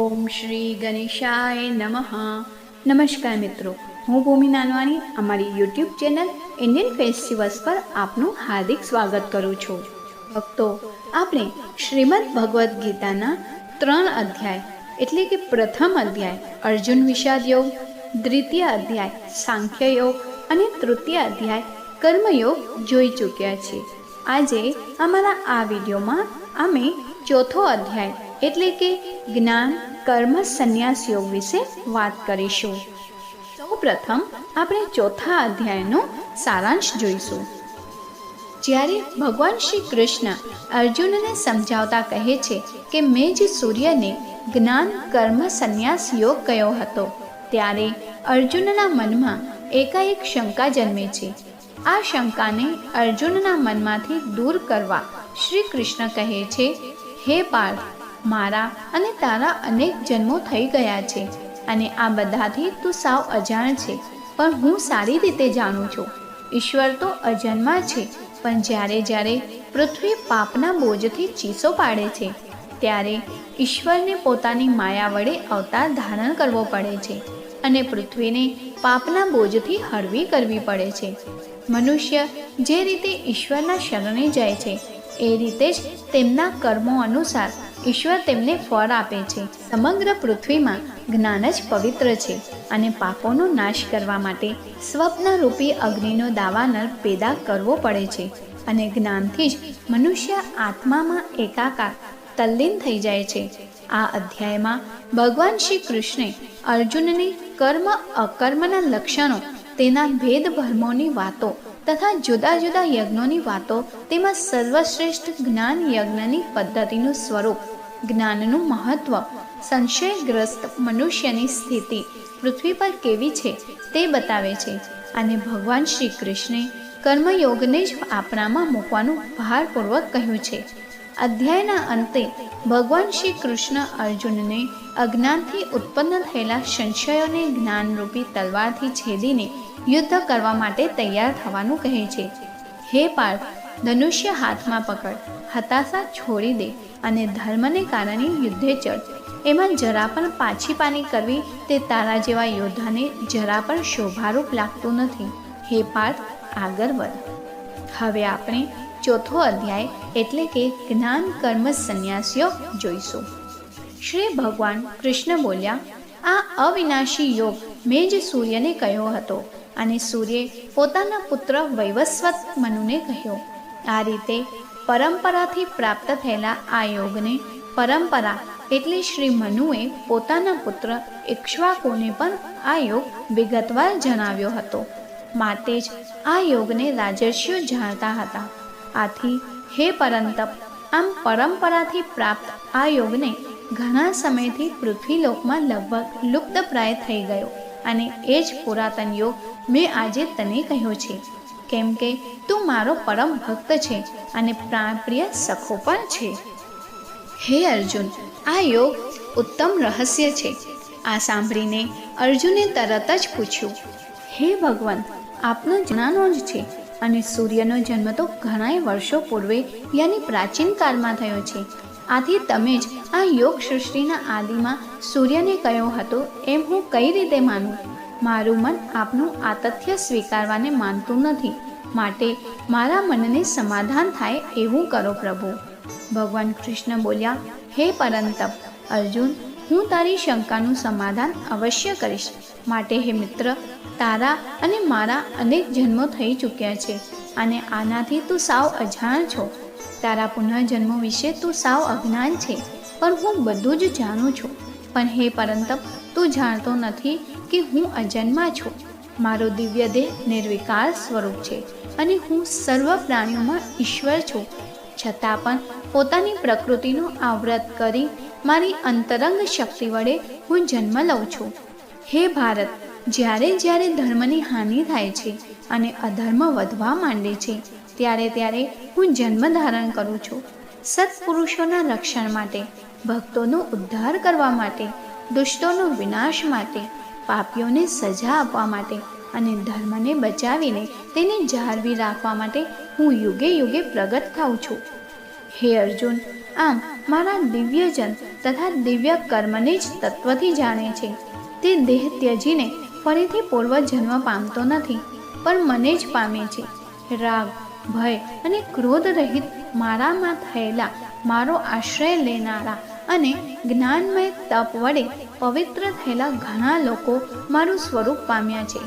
ઓમ શ્રી ગણેશાય નમઃ. નમસ્કાર મિત્રો, હું ભૂમિ નાનવાની અમારી યુટ્યુબ ચેનલ ઇન્ડિયન ફેસ્ટિવલ્સ પર આપનું હાર્દિક સ્વાગત કરું છું. ભક્તો, આપણે શ્રીમદ ભગવદ્ ગીતાના ત્રણ અધ્યાય, એટલે કે પ્રથમ અધ્યાય, અર્જુન વિષાદ યોગ દ્વિતીય અધ્યાય, સાંખ્ય યોગ અને તૃતીય અધ્યાય, કર્મયોગ જોઈ ચૂક્યા છીએ. આજે અમારા આ વિડીયોમાં અમે ચોથો અધ્યાય એટલે કે જ્ઞાન, કર્મ, સંન્યાસ યોગ વિશે વાત કરીશું. સૌ પ્રથમ આપણે ચોથા અધ્યાયનો સારાંશ જોઈશું. જ્યારે ભગવાન શ્રી કૃષ્ણ અર્જુનને સમજાવતા કહે છે કે મેં જે સૂર્યને જ્ઞાન, કર્મ, સંન્યાસ યોગ કયો હતો, ત્યારે અર્જુનના મનમાં એકાએક શંકા જન્મે છે. આ શંકાને અર્જુનના મનમાંથી દૂર કરવા શ્રી કૃષ્ણ કહે છે, હે પાર્થ મારા અને તારા અનેક જન્મો થઈ ગયા છે અને આ બધાથી તું સાવ અજાણ છે, પણ હું સારી રીતે જાણું છું. ઈશ્વર તો અજન્મા છે, પણ જ્યારે જ્યારે પૃથ્વી પાપના બોજથી ચીસો પાડે છે, ત્યારે ઈશ્વરને પોતાની માયા વડે અવતાર ધારણ કરવો પડે છે અને પૃથ્વીને પાપના બોજથી હળવી કરવી પડે છે. મનુષ્ય જે રીતે ઈશ્વરના શરણે જાય છે, એ રીતે જ તેમના કર્મો અનુસાર ઈશ્વર તેમને ફળ આપે છે. સમગ્ર પૃથ્વીમાં જ્ઞાન જ પવિત્ર છે અને પાપોનો નાશ કરવા માટે સ્વપ્નરૂપી અગ્નિનો દાવાનળ પેદા કરવો પડે છે અને જ્ઞાનથી જ મનુષ્ય આત્મામાં એકાકાર, તલ્લીન થઈ જાય છે. આ અધ્યાયમાં ભગવાન શ્રી કૃષ્ણે અર્જુનને કર્મ અકર્મના લક્ષણો તેના ભેદભર્મોની વાતો તથા જુદા જુદા યજ્ઞોની વાતો, તેમાં સર્વશ્રેષ્ઠ જ્ઞાન યજ્ઞની પદ્ધતિનું સ્વરૂપ, જ્ઞાનનું મહત્વ, સંશયગ્રસ્ત મનુષ્યની સ્થિતિ, પૃથ્વી પર કેવી છે તે બતાવે છે. અને ભગવાન શ્રી કૃષ્ણે કર્મયોગને જ આપણામાં મૂકવાનું ભારપૂર્વક કહ્યું છે. અધ્યાયના અંતે ભગવાન શ્રી કૃષ્ણ અર્જુનને અજ્ઞાનથી ઉત્પન્ન થયેલા સંશયોને જ્ઞાનરૂપી તલવારથી છેદીને યુદ્ધ કરવા માટે તૈયાર થવાનું કહે છે. હે પાર્થ ધનુષ્ય હાથમાં પકડ, હતાશા છોડી દે અને ધર્મને કારણે યુદ્ધે ચડ એમાં જરા પણ પાછી પાની કરવી તે તારા જેવા યોદ્ધાને જરા પણ શોભારૂપ લાગતું નથી. હે પાર્થ આગળ વધ. હવે આપણે ચોથો અધ્યાય એટલે કે જ્ઞાન કર્મ સંન્યાસીઓ જોઈશું. શ્રી ભગવાન કૃષ્ણ બોલ્યા, આ અવિનાશી યોગ મેં જ સૂર્યને કહ્યો હતો. અને સૂર્યે પોતાના પુત્ર વૈવસ્વત મનુને કહ્યો, આ રીતે પરંપરાથી પ્રાપ્ત થયેલા આ યોગને પરંપરા એટલે શ્રી મનુએ પોતાના પુત્ર ઇક્ષ્વાકુને પણ આ યોગ વિગતવાર જણાવ્યો હતો. માટે જ આ યોગને રાજર્ષિઓ જાણતા હતા. આથી હે પરંતપ, આમ પરંપરાથી પ્રાપ્ત આ યોગને ઘણા સમયથી પૃથ્વીલોકમાં લગભગ લુપ્તપ્રાય થઈ ગયો. અને એ જ પુરાતન યોગ મેં આજે તને કહ્યો છે. કેમ કે તું મારો પરમ ભક્ત છે અને પ્રાણપ્રિય સખો પણ છે. હે અર્જુન, આ યોગ ઉત્તમ રહસ્ય છે. આ સાંભળીને અર્જુને તરત જ પૂછ્યું, હે ભગવાન, આપનો જ્ઞાનો જ છે અને સૂર્યનો જન્મ તો ઘણાય વર્ષો પૂર્વે યાની પ્રાચીન કાળમાં થયો છે. આથી તમે જ આ યોગ સૃષ્ટિના આદિમાં સૂર્યને કહ્યો હતો એમ હું કઈ રીતે માનું? મારું મન આપનું આતથ્ય સ્વીકારવાને માનતું નથી. માટે મારા મનને સમાધાન થાય એવું કરો પ્રભુ. ભગવાન કૃષ્ણ બોલ્યા, હે પરંતપ અર્જુન, હું તારી શંકાનું સમાધાન અવશ્ય કરીશ. માટે હે મિત્ર, તારા અને મારા અનેક જન્મો થઈ ચૂક્યા છે અને આનાથી તું સાવ અજાણ છો. તારા પુનઃજન્મ વિશે તું સાવ અજ્ઞાન છે, પણ હું બધું જ જાણું છું. પણ હે પરંતપ તું જાણતો નથી કે હું અજન્મા છું. મારો દિવ્ય દેહ નિર્વિકાર સ્વરૂપ છે અને હું સર્વ પ્રાણીઓમાં ઈશ્વર છું. છતાં પણ પોતાની પ્રકૃતિનું આવૃત કરી મારી અંતરંગ શક્તિ વડે હું જન્મ લઉં છું. હે ભારત, જ્યારે જ્યારે ધર્મની હાનિ થાય છે અને અધર્મ વધવા માંડે છે ત્યારે ત્યારે હું જન્મ ધારણ કરું છું. સત્પુરુષોના રક્ષણ માટે, ભક્તોનો ઉદ્ધાર કરવા માટે, દુષ્ટોનો વિનાશ માટે, પાપીઓને સજા આપવા માટે અને ધર્મને બચાવીને તેને જાળવી રાખવા માટે હું યુગે યુગે પ્રગટ થાઉં છું. હે અર્જુન, આમ મારા દિવ્યજન તથા દિવ્ય કર્મને જ તત્વથી જાણે છે. તે દેહ ત્યજીને ફરીથી પૂર્વજન્મ પામતો નથી, પણ મને જ પામે છે. રાગ ભય અને ક્રોધ રહિત મારામાં થયેલા મારો આશ્રય લેનારા અને જ્ઞાનમય તપ વડે પવિત્ર થયેલા ઘણા લોકો મારું સ્વરૂપ પામ્યા છે.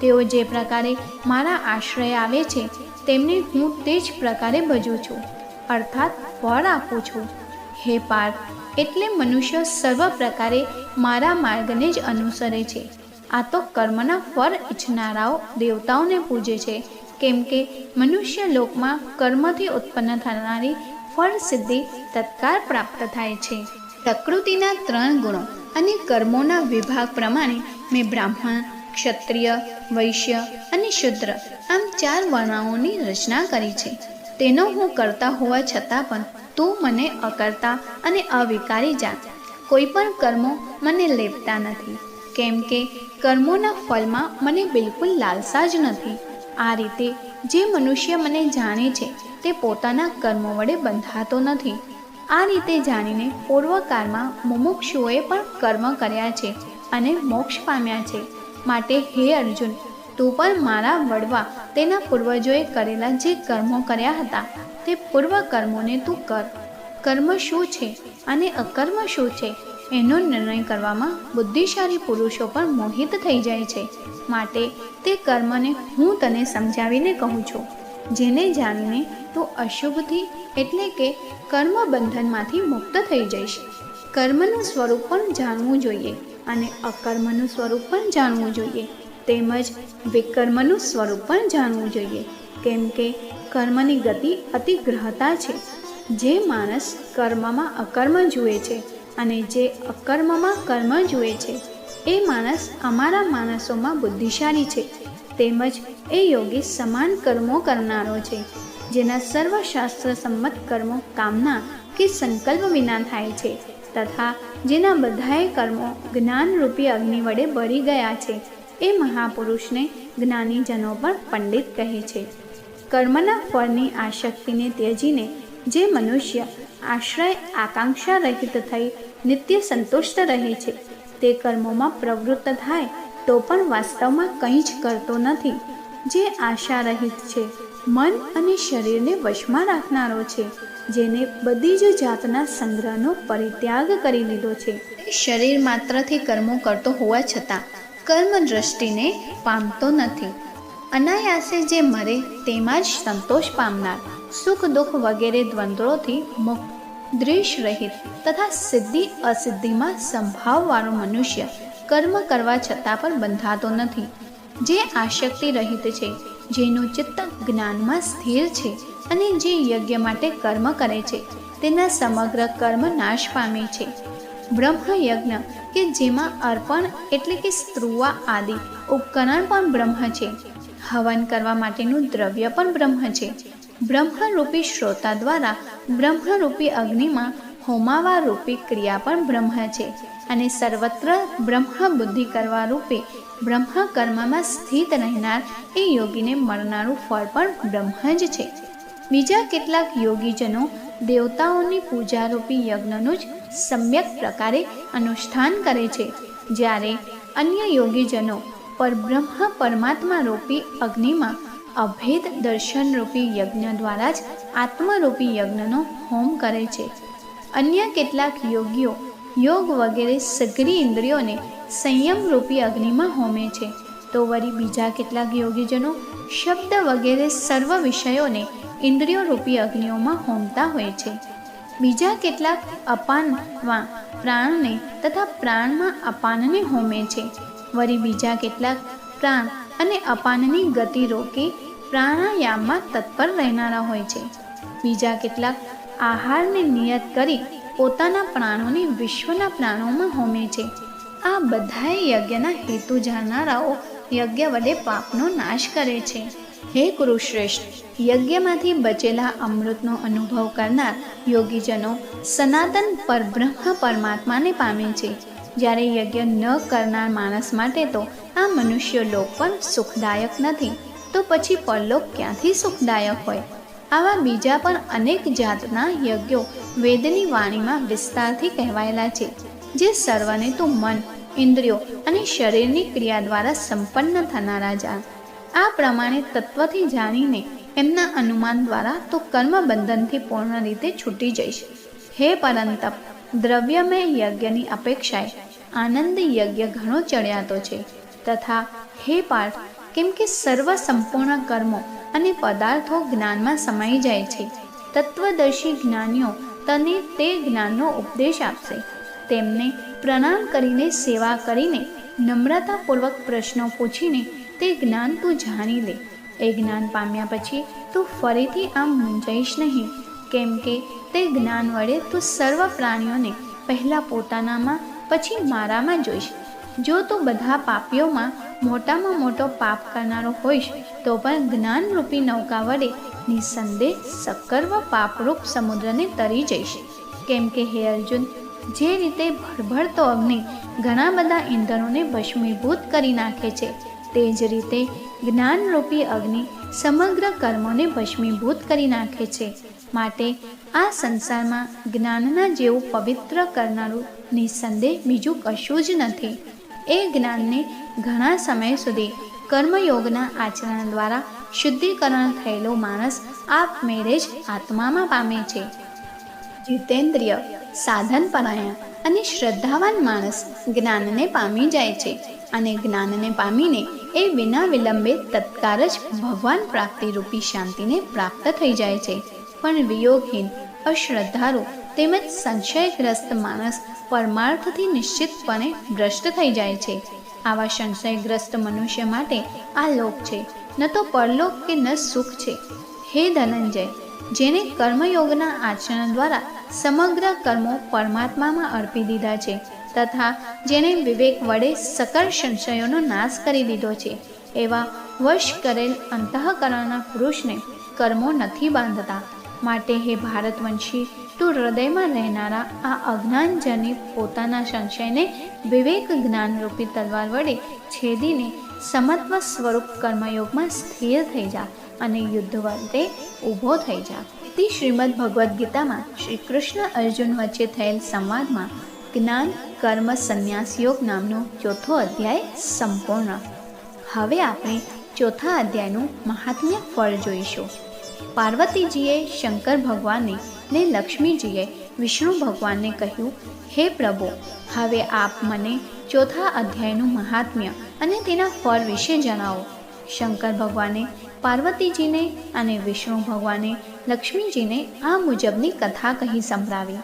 તેઓ જે પ્રકારે મારા આશ્રય આવે છે, તેમને હું તે જ પ્રકારે ભજું છું. અર્થાત ફળ આપું છું. હે પાર્થ એટલે મનુષ્ય સર્વ પ્રકારે મારા માર્ગને જ અનુસરે છે. આ તો કર્મના ફળ ઈચ્છનારાઓ દેવતાઓને પૂજે છે. કેમ કે મનુષ્ય લોકમાં કર્મથી ઉત્પન્ન થનારી ફળ સિદ્ધિ તત્કાળ પ્રાપ્ત થાય છે. પ્રકૃતિના ત્રણ ગુણો અને કર્મોના વિભાગ પ્રમાણે મેં બ્રાહ્મણ, ક્ષત્રિય, વૈશ્ય અને શુદ્ર આમ ચાર વર્ણાઓની રચના કરી છે. તેનો હું કરતા હોવા છતાં પણ તું મને અકર્તા અને અવિકારી જા કોઈ પણ કર્મો મને લેપતા નથી. કેમ કે કર્મોના ફળમાં મને બિલકુલ લાલસા જ નથી. આ રીતે જે મનુષ્ય મને જાણે છે તે પોતાના કર્મો વડે બંધાતો નથી. આ રીતે જાણીને પૂર્વકાળમાં મુમુક્ષુઓએ પણ કર્મ કર્યા છે અને મોક્ષ પામ્યા છે. માટે હે અર્જુન, તું પણ મારા વડવા તેના પૂર્વજોએ કરેલા જે કર્મો કર્યા હતા તે પૂર્વ કર્મોને તું કર. કર્મ શું છે અને અકર્મ શું છે એનો નિર્ણય કરવામાં બુદ્ધિશાળી પુરુષો પણ મોહિત થઈ જાય છે. માટે તે કર્મને હું તને સમજાવીને કહું છું. જેને જાણીને તું અશુભથી એટલે કે કર્મ બંધનમાંથી મુક્ત થઈ જઈશ. કર્મનું સ્વરૂપ પણ જાણવું જોઈએ અને અકર્મનું સ્વરૂપ પણ જાણવું જોઈએ. તેમજ વિકર્મનું સ્વરૂપ પણ જાણવું જોઈએ. કેમ કે કર્મની ગતિ અતિગ્રહતા છે. જે માણસ કર્મમાં અકર્મ જુએ છે અને જે અકર્મમાં કર્મ જુએ છે, એ માણસ અમારા માણસોમાં બુદ્ધિશાળી છે. તેમજ એ યોગી સમાન કર્મો કરનારો છે, જેના સર્વશાસ્ત્ર સંમત કર્મો કામના કે સંકલ્પ વિના થાય છે, તથા જેના બધાએ કર્મો જ્ઞાનરૂપી અગ્નિ વડે ભરી ગયા છે, એ મહાપુરુષને જ્ઞાનીજનો પણ પંડિત કહે છે. કર્મના ફળની આશક્તિને ત્યજીને જે મનુષ્ય આશ્રય આકાંક્ષા રહિત થઈ નિત્ય સંતુષ્ટ રહે છે. તે કર્મોમાં પ્રવૃત્ત થાય તો પણ વાસ્તવમાં કંઈ જ કરતો નથી. જે આશા રહિત છે, મન અને શરીરને વશમાં રાખનારો છે, જેને બધી જ જાતના સંગ્રહનો પરિત્યાગ કરી લીધો છે. શરીર માત્રથી કર્મો કરતો હોવા છતાં, કર્મ દ્રષ્ટિને પામતો નથી. અનાયાસે જે મરે તેમાં જ સંતોષ પામનાર. સુખ દુઃખ વગેરે દ્વંદ્વોથી મુક્ત દ્વેષ રહિત તથા સિદ્ધિ અસિદ્ધિમાં સંભાવવાળો મનુષ્ય કર્મ કરવા છતાં પણ બંધાતો નથી. જે આશક્તિ રહિત છે, જેનું ચિત્ત જ્ઞાનમાં સ્થિર છે અને જે યજ્ઞ માટે કર્મ કરે છે, તેના સમગ્ર કર્મ નાશ પામે છે. બ્રહ્મ યજ્ઞ કે જેમાં અર્પણ એટલે કે સ્ત્રુવા આદિ ઉપકરણ પણ બ્રહ્મ છે. હવન કરવા માટેનું દ્રવ્ય પણ બ્રહ્મ છે. બ્રહ્મરૂપી શ્રોતા દ્વારા બ્રહ્મરૂપી અગ્નિમાં હોમાવા રૂપી ક્રિયા પણ બ્રહ્મ છે અને સર્વત્ર બ્રહ્મ બુદ્ધિ કરવા રૂપે બ્રહ્મ કર્મમાં સ્થિત રહેનાર એ યોગીને મળનારું ફળ પણ બ્રહ્મ જ છે. બીજા કેટલાક યોગીજનો દેવતાઓની પૂજારૂપી યજ્ઞનું જ સમ્યક પ્રકારે અનુષ્ઠાન કરે છે. જ્યારે અન્ય યોગીજનો પરબ્રહ્મ પરમાત્મા રૂપી અગ્નિમાં અભેદ દર્શનરૂપી યજ્ઞ દ્વારા જ આત્મરૂપી યજ્ઞનો હોમ કરે છે. અન્ય કેટલાક યોગીઓ યોગ વગેરે સઘરી ઇન્દ્રિયોને સંયમરૂપી અગ્નિમાં હોમે છે. તો વળી બીજા કેટલાક યોગીજનો શબ્દ વગેરે સર્વ વિષયોને ઇન્દ્રિયોરૂપી અગ્નિઓમાં હોમતા હોય છે. બીજા કેટલાક અપાનમાં પ્રાણને તથા પ્રાણમાં અપાનને હોમે છે. વળી બીજા કેટલાક પ્રાણ અને અપાનની ગતિ રોકી પ્રાણાયામમાં તત્પર રહેનારા હોય છે. બીજા કેટલાક આહારને નિયત કરી પોતાના પ્રાણોને વિશ્વના પ્રાણોમાં હોમે છે. આ બધાએ યજ્ઞના હેતુ જાણનારાઓ યજ્ઞ વડે પાપનો નાશ કરે છે. હે કુરુશ્રેષ્ઠ, યજ્ઞમાંથી બચેલા અમૃતનો અનુભવ કરનાર યોગીજનો સનાતન પરબ્રહ્મ પરમાત્માને પામે છે. જ્યારે યજ્ઞ ન કરનાર માણસ માટે તો આ મનુષ્ય લોક પણ સુખદાયક નથી. તો પછી પરલોક ક્યાંથી સુખદાયક હોય? આવા બીજા પણ અનેક જાતના યજ્ઞો વેદની વાણીમાં વિસ્તારથી કહેવાયેલા છે, જે સર્વને તો મન, ઇન્દ્રિયો અને શરીરની ક્રિયા દ્વારા સંપન્ન થનારા જાણ આ. પ્રમાણે તત્વથી જાણીને એમના અનુમાન દ્વારા તો કર્મ બંધનથી પૂર્ણ રીતે છૂટી જઈશ. હે પરંતપ, દ્રવ્યમય યજ્ઞની અપેક્ષાએ આનંદ યજ્ઞ ઘણો ચડ્યાતો છે. તથા હે પાર્થ કેમ કે સર્વ સંપૂર્ણ કર્મો અને પદાર્થો જ્ઞાનમાં સમાઈ જાય છે. તત્વદર્શી જ્ઞાનીઓ તને તે જ્ઞાનનો ઉપદેશ આપશે. તેમને પ્રણામ કરીને સેવા કરીને નમ્રતાપૂર્વક પ્રશ્નો પૂછીને તે જ્ઞાન તું જાણી લે. એ જ્ઞાન પામ્યા પછી તું ફરીથી આમ મૂંઝાઈશ નહીં. કેમ કે તે જ્ઞાન વડે તું સર્વ પ્રાણીઓને પહેલાં પોતાનામાં, પછી મારામાં જોઈશ. જો તું બધા પાપીઓમાં મોટામાં મોટો પાપ કરનારો હોઈશ, તો પણ જ્ઞાનરૂપી નૌકા વડે નિસંદેહ સકર્વ પાપરૂપ સમુદ્રને તરી જઈશ. કેમ કે હે અર્જુન, જે રીતે ભળભળતો અગ્નિ ઘણા બધા ઈંધણોને ભસ્મીભૂત કરી નાખે છે, તે જ રીતે જ્ઞાનરૂપી અગ્નિ સમગ્ર કર્મોને ભસ્મીભૂત કરી નાખે છે. માટે આ સંસારમાં જ્ઞાનના જેવું પવિત્ર કરનારું નિસંદેહ બીજું કશું જ નથી. એ જ્ઞાનને ઘણા સમય સુધી કર્મયોગના આચરણ દ્વારા શુદ્ધિકરણ થયેલો માણસ આપમેળે જ આત્મામાં પામે છે. જીતેન્દ્રિય સાધન પરાયણ અને શ્રદ્ધાવાન માણસ જ્ઞાનને પામી જાય છે અને જ્ઞાનને પામીને એ વિના વિલંબે તત્કાળ જ ભગવાન પ્રાપ્તિરૂપી શાંતિને પ્રાપ્ત થઈ જાય છે. પણ વિયોગહીન અશ્રદ્ધાળુ તેમજ સંશયગ્રસ્ત માણસ પરમાર્થથી નિશ્ચિતપણે ભ્રષ્ટ થઈ જાય છે. આવા સંશયગ્રસ્ત મનુષ્ય માટે આ લોક છે. ન તો પરલોક કે ન સુખ છે. હે ધનંજય, જેને કર્મયોગના આચરણ દ્વારા સમગ્ર કર્મો પરમાત્મામાં અર્પી દીધા છે, તથા જેણે વિવેક વડે સકળ સંશયોનો નાશ કરી દીધો છે, એવા વશ કરેલ અંતઃકરણના પુરુષને કર્મો નથી બાંધતા. માટે હે ભારતવંશી તું હૃદયમાં રહેનારા આ અજ્ઞાનજની પોતાના સંશયને વિવેક જ્ઞાનરૂપી તલવાર વડે છેદીને સમત્વ સ્વરૂપ કર્મયોગમાં સ્થિર થઈ જા અને યુદ્ધ વખતે ઊભો થઈ જા. તે શ્રીમદ ભગવદ્ ગીતામાં શ્રી કૃષ્ણ અર્જુન વચ્ચે થયેલ સંવાદમાં જ્ઞાન કર્મ સંન્યાસ યોગ નામનો ચોથો અધ્યાય સંપૂર્ણ. હવે આપણે ચોથા અધ્યાયનું મહાત્મ્ય ફળ જોઈશું. પાર્વતીજીએ શંકર ભગવાનને ને લક્ષ્મીજીએ વિષ્ણુ ભગવાનને કહ્યું, હે પ્રભુ, હવે આપ મને ચોથા અધ્યાયનું મહાત્મ્ય અને તેના ફળ વિશે જણાવો. શંકર ભગવાને પાર્વતીજીને અને વિષ્ણુ ભગવાને લક્ષ્મીજીને આ મુજબની કથા કહી સંભળાવી.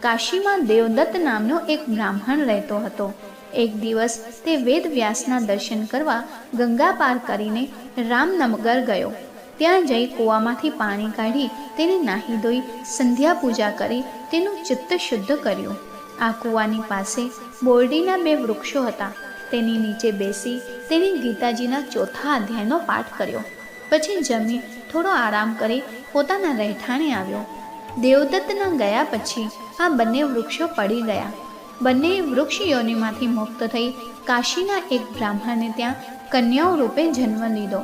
કાશીમાં દેવદત્ત નામનો એક બ્રાહ્મણ રહેતો હતો. એક દિવસ તે વેદ વ્યાસના દર્શન કરવા ગંગા પાર કરીને રામનગર ગયો. ત્યાં જઈ કૂવામાંથી પાણી કાઢી તેને નાહી ધોઈ સંધ્યા પૂજા કરી તેનું ચિત્ત શુદ્ધ કર્યું. આ કૂવાની પાસે બોરડીના બે વૃક્ષો હતા. તેની નીચે બેસી તેણે ગીતાજીના ચોથા અધ્યાયનો પાઠ કર્યો. પછી જમી થોડો આરામ કરી પોતાના રહેઠાણે આવ્યો. દેવદત્તના ગયા પછી આ બંને વૃક્ષો પડી ગયા. બંને વૃક્ષ યોનિમાંથી મુક્ત થઈ કાશીના એક બ્રાહ્મણને ત્યાં કન્યાઓ રૂપે જન્મ લીધો.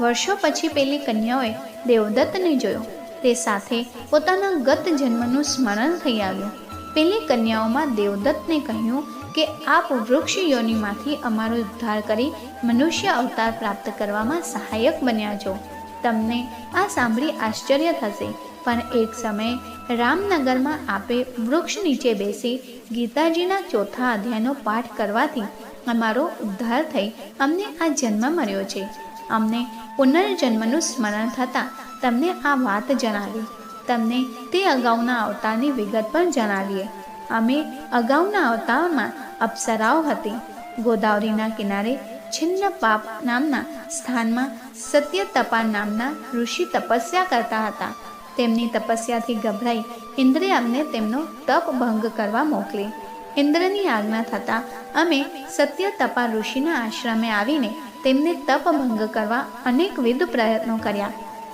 વર્ષો પછી પેલી કન્યાઓએ દેવદત્તને જોયો. તે સાથે પોતાના ગત જન્મનું સ્મરણ થઈ આવ્યું. પેલી કન્યાઓમાં દેવદત્તને કહ્યું કે, આપ વૃક્ષ યોનિમાંથી અમારો ઉદ્ધાર કરી મનુષ્ય અવતાર પ્રાપ્ત કરવામાં સહાયક બન્યા છો. તમને આ સાંભળી આશ્ચર્ય થશે. પણ એક સમયે રામનગરમાં આપે વૃક્ષ નીચે બેસી ગીતાજીના ચોથા અધ્યાયનો પાઠ કરવાથી અમારો ઉદ્ધાર થઈ અમને આ જન્મ મળ્યો છે. અમને પુનર્જન્મનું સ્મરણ થતાં તમને આ વાત જણાવી. તમને તે અગાઉના અવતારની વિગત પણ જણાવીએ. અમે અગાઉના અવતારમાં અપ્સરાઓ હતી. ગોદાવરીના કિનારે છિન્ન પાપ નામના સ્થાનમાં સત્ય તપા નામના ઋષિ તપસ્યા કરતા હતા. તેમની તપસ્યાથી ગભરાઈ ઇન્દ્રે અમને તેમનો તપ ભંગ કરવા મોકલી. ઇન્દ્રની આજ્ઞા થતાં અમે સત્ય તપા ઋષિના આશ્રમે આવીને તેમને તપ ભંગ કરવા અનેકવિધ પ્રયત્નો કર્યા.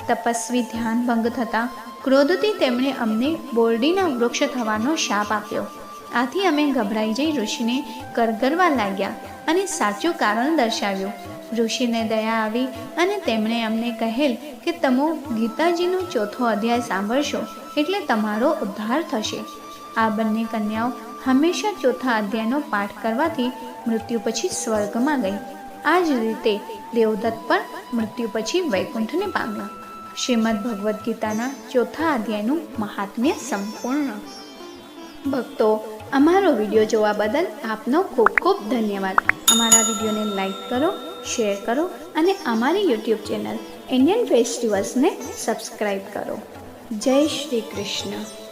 તપસ્વી ધ્યાન ભંગ થતાં ક્રોધથી તેમણે અમને બોરડીના વૃક્ષ થવાનો શાપ આપ્યો. આથી અમે ગભરાઈ જઈ ઋષિને કરગરવા લાગ્યા અને સાચું કારણ દર્શાવ્યું. ઋષિને દયા આવી અને તેમણે અમને કહેલ કે તમે ગીતાજીનો ચોથો અધ્યાય સાંભળશો એટલે તમારો ઉદ્ધાર થશે. આ બંને કન્યાઓ હંમેશા ચોથા અધ્યાયનો પાઠ કરવાથી મૃત્યુ પછી સ્વર્ગમાં ગઈ. આ જ રીતે દેવદત્ત પણ મૃત્યુ પછી વૈકુંઠને પામ્યા. શ્રીમદ ભગવદ્ ગીતાના ચોથા અધ્યાયનું મહાત્મ્ય સંપૂર્ણ. ભક્તો, અમારો વીડિયો જોવા બદલ આપનો ખૂબ ખૂબ ધન્યવાદ. અમારા વિડીયોને લાઈક કરો, શેર કરો અને અમારી યુટ્યુબ ચેનલ ઇન્ડિયન ફેસ્ટિવલ્સને સબસ્ક્રાઈબ કરો. જય શ્રી કૃષ્ણ.